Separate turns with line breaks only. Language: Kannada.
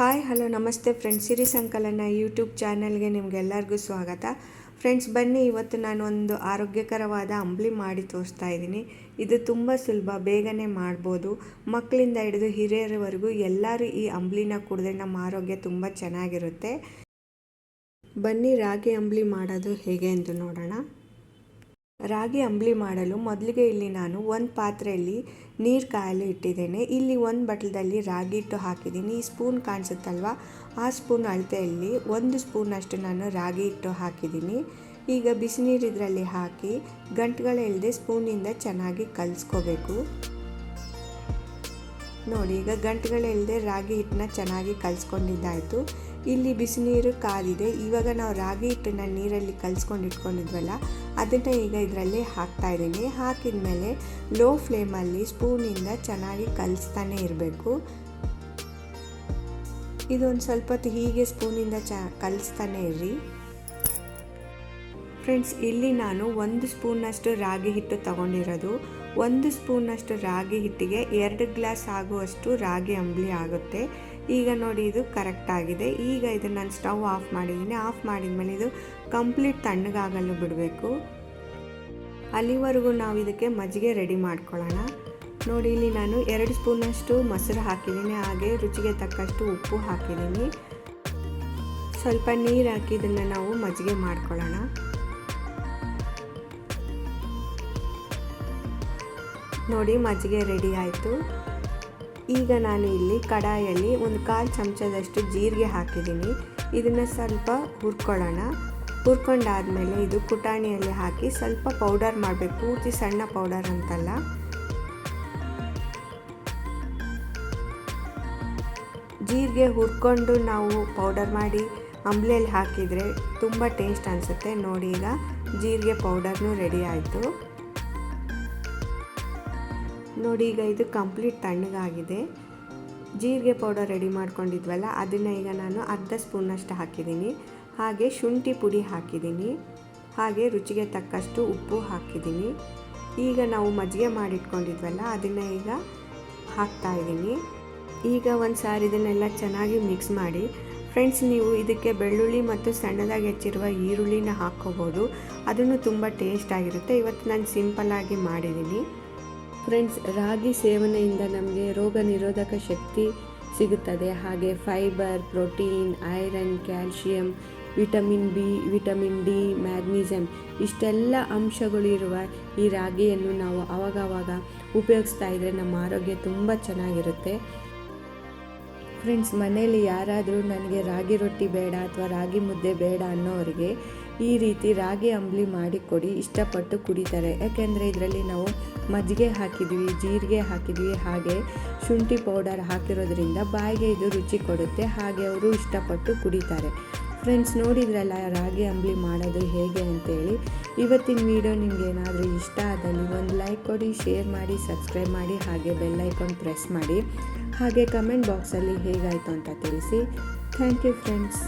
ಹಾಯ್, ಹಲೋ, ನಮಸ್ತೆ ಫ್ರೆಂಡ್ಸ್. ಸಿರಿ ಸಂಕಲನ ಯೂಟ್ಯೂಬ್ ಚಾನಲ್ಗೆ ನಿಮಗೆಲ್ಲರಿಗೂ ಸ್ವಾಗತ. ಫ್ರೆಂಡ್ಸ್, ಬನ್ನಿ, ಇವತ್ತು ನಾನು ಒಂದು ಆರೋಗ್ಯಕರವಾದ ಅಂಬ್ಲಿ ಮಾಡಿ ತೋರಿಸ್ತಾ ಇದ್ದೀನಿ. ಇದು ತುಂಬ ಸುಲಭ, ಬೇಗನೆ ಮಾಡ್ಬೋದು. ಮಕ್ಕಳಿಂದ ಹಿಡಿದು ಹಿರಿಯರವರೆಗೂ ಎಲ್ಲರೂ ಈ ಅಂಬ್ಲಿನ ಕುಡಿದ್ರೆ ನಮ್ಮ ಆರೋಗ್ಯ ತುಂಬ ಚೆನ್ನಾಗಿರುತ್ತೆ. ಬನ್ನಿ, ರಾಗಿ ಅಂಬ್ಲಿ ಮಾಡೋದು ಹೇಗೆ ಅಂತ ನೋಡೋಣ. ರಾಗಿ ಅಂಬ್ಲಿ ಮಾಡಲು ಮೊದಲಿಗೆ ಇಲ್ಲಿ ನಾನು ಒಂದು ಪಾತ್ರೆಯಲ್ಲಿ ನೀರು ಕಾಯಲು ಇಟ್ಟಿದ್ದೇನೆ. ಇಲ್ಲಿ ಒಂದು ಬಟ್ಲದಲ್ಲಿ ರಾಗಿ ಹಿಟ್ಟು ಹಾಕಿದ್ದೀನಿ. ಈ ಸ್ಪೂನ್ ಕಾಣಿಸುತ್ತಲ್ವ? ಆ ಸ್ಪೂನ್ ಅಳತೆಯಲ್ಲಿ ಒಂದು ಸ್ಪೂನಷ್ಟು ನಾನು ರಾಗಿ ಇಟ್ಟು ಹಾಕಿದ್ದೀನಿ. ಈಗ ಬಿಸಿನೀರು ಇದರಲ್ಲಿ ಹಾಕಿ ಗಂಟುಗಳಿಲ್ಲದೆ ಸ್ಪೂನಿಂದ ಚೆನ್ನಾಗಿ ಕಲಿಸ್ಕೋಬೇಕು. ನೋಡಿ, ಈಗ ಗಂಟುಗಳಿಲ್ಲದೆ ರಾಗಿ ಹಿಟ್ಟನ್ನ ಚೆನ್ನಾಗಿ ಕಲಿಸ್ಕೊಂಡಿದ್ದಾಯಿತು. ಇಲ್ಲಿ ಬಿಸಿನೀರು, ಕಾದಿದೆ. ಇವಾಗ ನಾವು ರಾಗಿ ಹಿಟ್ಟನ್ನು ನೀರಲ್ಲಿ ಕಲಿಸ್ಕೊಂಡು ಇಟ್ಕೊಂಡಿದ್ವಲ್ಲ, ಅದನ್ನು ಈಗ ಇದರಲ್ಲಿ ಹಾಕ್ತಾ ಇದ್ದೀನಿ. ಹಾಕಿದ ಮೇಲೆ ಲೋ ಫ್ಲೇಮಲ್ಲಿ ಸ್ಪೂನಿಂದ ಚೆನ್ನಾಗಿ ಕಲಿಸ್ತಾನೆ ಇರಬೇಕು. ಇದೊಂದು ಸ್ವಲ್ಪ ಹೊತ್ತು ಹೀಗೆ ಸ್ಪೂನಿಂದ ಚ, ಕಲಿಸ್ತಾನೆ ಇರ್ರಿ. ಫ್ರೆಂಡ್ಸ್, ಇಲ್ಲಿ ನಾನು ಒಂದು ಸ್ಪೂನಷ್ಟು ರಾಗಿ ಹಿಟ್ಟು ತಗೊಂಡಿರೋದು. ಒಂದು ಸ್ಪೂನಷ್ಟು ರಾಗಿ ಹಿಟ್ಟಿಗೆ ಎರಡು ಗ್ಲಾಸ್ ಆಗುವಷ್ಟು ರಾಗಿ ಅಂಬಲಿ ಆಗುತ್ತೆ. ಈಗ ನೋಡಿ, ಇದು ಕರೆಕ್ಟ್ ಆಗಿದೆ. ಈಗ ಇದನ್ನು ನಾನು ಸ್ಟವ್ ಆಫ್ ಮಾಡಿದ್ದೀನಿ. ಆಫ್ ಮಾಡಿದ ಮೇಲೆ ಇದು ಕಂಪ್ಲೀಟ್ ತಣ್ಣಗಾಗಲು ಬಿಡಬೇಕು. ಅಲ್ಲಿವರೆಗೂ ನಾವು ಇದಕ್ಕೆ ಮಜ್ಜಿಗೆ ರೆಡಿ ಮಾಡ್ಕೊಳ್ಳೋಣ. ನೋಡಿ, ಇಲ್ಲಿ ನಾನು ಎರಡು ಸ್ಪೂನಷ್ಟು ಮೊಸರು ಹಾಕಿದ್ದೀನಿ. ಹಾಗೆ ರುಚಿಗೆ ತಕ್ಕಷ್ಟು ಉಪ್ಪು ಹಾಕಿದ್ದೀನಿ. ಸ್ವಲ್ಪ ನೀರು ಹಾಕಿ ಇದನ್ನು ನಾವು ಮಜ್ಜಿಗೆ ಮಾಡ್ಕೊಳ್ಳೋಣ. ನೋಡಿ ಮಜ್ಜಿಗೆ ರೆಡಿ ಆಯಿತು. ಈಗ ನಾನು ಇಲ್ಲಿ ಕಡಾಯಲ್ಲಿ ಒಂದು ಕಾಲು ಚಮಚದಷ್ಟು ಜೀರಿಗೆ ಹಾಕಿದ್ದೀನಿ. ಇದನ್ನು ಸ್ವಲ್ಪ ಹುರ್ಕೊಳ್ಳೋಣ. ಹುರ್ಕೊಂಡಾದಮೇಲೆ ಇದು ಕುಟಾಣಿಯಲ್ಲಿ ಹಾಕಿ ಸ್ವಲ್ಪ ಪೌಡರ್ ಮಾಡಬೇಕು. ಪೂರ್ತಿ ಸಣ್ಣ ಪೌಡರ್ ಅಂತಲ್ಲ. ಜೀರಿಗೆ ಹುರ್ಕೊಂಡು ನಾವು ಪೌಡರ್ ಮಾಡಿ ಅಂಬ್ಲೆಯಲ್ಲಿ ಹಾಕಿದರೆ ತುಂಬ ಟೇಸ್ಟ್ ಅನಿಸುತ್ತೆ. ನೋಡಿ ಈಗ ಜೀರಿಗೆ ಪೌಡರ್ನೂ ರೆಡಿ ಆಯಿತು. ನೋಡಿ, ಈಗ ಇದು ಕಂಪ್ಲೀಟ್ ತಣ್ಣಗಾಗಿದೆ. ಜೀರಿಗೆ ಪೌಡರ್ ರೆಡಿ ಮಾಡ್ಕೊಂಡಿದ್ವಲ್ಲ, ಅದನ್ನು ಈಗ ನಾನು ಅರ್ಧ ಸ್ಪೂನಷ್ಟು ಹಾಕಿದ್ದೀನಿ. ಹಾಗೆ ಶುಂಠಿ ಪುಡಿ ಹಾಕಿದ್ದೀನಿ. ಹಾಗೆ ರುಚಿಗೆ ತಕ್ಕಷ್ಟು ಉಪ್ಪು ಹಾಕಿದ್ದೀನಿ. ಈಗ ನಾವು ಮಜ್ಜಿಗೆ ಮಾಡಿಟ್ಕೊಂಡಿದ್ವಲ್ಲ, ಅದನ್ನು ಈಗ ಹಾಕ್ತಾ ಇದ್ದೀನಿ. ಈಗ ಒಂದು ಸಾರಿ ಇದನ್ನೆಲ್ಲ ಚೆನ್ನಾಗಿ ಮಿಕ್ಸ್ ಮಾಡಿ ಫ್ರೆಂಡ್ಸ್ ನೀವು ಇದಕ್ಕೆ ಬೆಳ್ಳುಳ್ಳಿ ಮತ್ತು ಸಣ್ಣದಾಗಿ ಹೆಚ್ಚಿರುವ ಈರುಳ್ಳಿನ ಹಾಕ್ಕೋಬೋದು. ಅದನ್ನು ತುಂಬ ಟೇಸ್ಟ್ ಆಗಿರುತ್ತೆ. ಇವತ್ತು ನಾನು ಸಿಂಪಲ್ಲಾಗಿ ಮಾಡಿದ್ದೀನಿ. ಫ್ರೆಂಡ್ಸ್, ರಾಗಿ ಸೇವನೆಯಿಂದ ನಮಗೆ ರೋಗ ನಿರೋಧಕ ಶಕ್ತಿ ಸಿಗುತ್ತದೆ. ಹಾಗೆ fibre protein iron calcium vitamin B vitamin D magnesium ಇಷ್ಟೆಲ್ಲ ಅಂಶಗಳಿರುವ ಈ ರಾಗಿಯನ್ನು ನಾವು ಅವಾಗವಾಗ ಉಪಯೋಗಿಸ್ತಾ ಇದ್ದರೆ ನಮ್ಮ ಆರೋಗ್ಯ ತುಂಬ ಚೆನ್ನಾಗಿರುತ್ತೆ. ಫ್ರೆಂಡ್ಸ್, ಮನೆಯಲ್ಲಿ ಯಾರಾದರೂ ನನಗೆ ರಾಗಿ ರೊಟ್ಟಿ ಬೇಡ ಅಥವಾ ರಾಗಿ ಮುದ್ದೆ ಬೇಡ ಅನ್ನೋರಿಗೆ ಈ ರೀತಿ ರಾಗಿ ಅಂಬ್ಲಿ ಮಾಡಿ ಕೊಡಿ, ಇಷ್ಟಪಟ್ಟು ಕುಡಿತಾರೆ. ಯಾಕೆಂದರೆ ಇದರಲ್ಲಿ ನಾವು ಮಜ್ಜಿಗೆ ಹಾಕಿದ್ವಿ, ಜೀರಿಗೆ ಹಾಕಿದ್ವಿ, ಹಾಗೆ ಶುಂಠಿ ಪೌಡರ್ ಹಾಕಿರೋದ್ರಿಂದ ಬಾಯಿಗೆ ಇದು ರುಚಿ ಕೊಡುತ್ತೆ, ಹಾಗೆ ಅವರು ಇಷ್ಟಪಟ್ಟು ಕುಡಿತಾರೆ. ಫ್ರೆಂಡ್ಸ್, ನೋಡಿದ್ರಲ್ಲ ರಾಗಿ ಅಂಬ್ಲಿ ಮಾಡೋದು ಹೇಗೆ ಅಂತೇಳಿ? ಇವತ್ತಿನ ವಿಡಿಯೋ ನಿಮ್ಗೆ ಏನಾದರೂ ಇಷ್ಟ ಆದಲ್ಲಿ ಒಂದು ಲೈಕ್ ಕೊಡಿ, ಶೇರ್ ಮಾಡಿ, ಸಬ್ಸ್ಕ್ರೈಬ್ ಮಾಡಿ, ಹಾಗೆ ಬೆಲ್ ಐಕಾನ್ ಪ್ರೆಸ್ ಮಾಡಿ. ಹಾಗೆ ಕಮೆಂಟ್ ಬಾಕ್ಸಲ್ಲಿ ಹೇಗಾಯಿತು ಅಂತ ತಿಳಿಸಿ. Thank you friends.